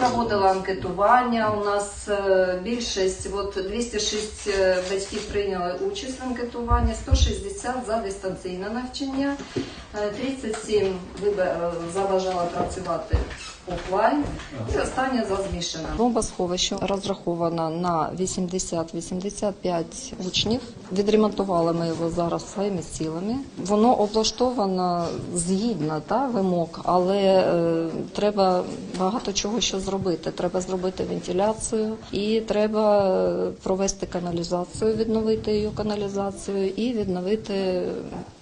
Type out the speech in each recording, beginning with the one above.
проводили анкетування. У нас е, більшість, от 206 е, батьків прийняли участь в анкетуванні, 160 за дистанційне навчання, е, 37 вибе- е, працювати офлайн і останнє за змішане. Бомбосховище розраховано на 80-85 учнів. Відремонтували ми його зараз своїми силами. Воно облаштовано згідно та, вимог, але е, треба багато чого ще зробити. Треба зробити вентиляцію і треба е, провести каналізацію, відновити її каналізацію і відновити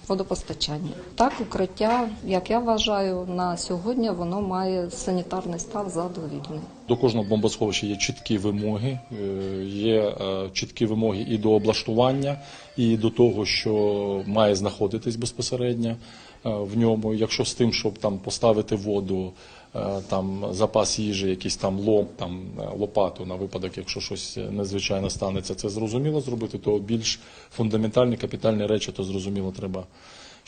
водопостачання. Так, укриття, як я вважаю, на сьогодні воно має санітарний стан задовільний. До кожного бомбосховища є чіткі вимоги, е, є е, чіткі вимоги і до облаштування, і до того, що має знаходитись безпосередньо е, в ньому. Якщо з тим, щоб там поставити воду, там запас їжі, якийсь там лом, там лопату на випадок, якщо щось незвичайно станеться, це зрозуміло зробити, то більш фундаментальні капітальні речі, то зрозуміло треба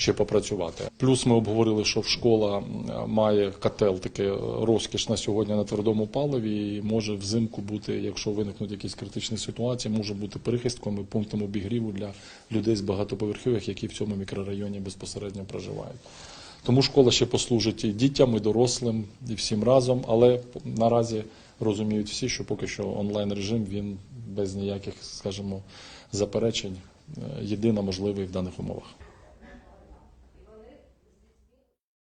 ще попрацювати. Плюс ми обговорили, що школа має котел, таке розкіш на сьогодні на твердому паливі, і може взимку бути, якщо виникнуть якісь критичні ситуації, може бути прихистком і пунктом обігріву для людей з багатоповерхівок, які в цьому мікрорайоні безпосередньо проживають. Тому школа ще послужить і дітям, і дорослим, і всім разом, але наразі розуміють всі, що поки що онлайн режим він без ніяких, скажімо, заперечень е, єдино можливий в даних умовах.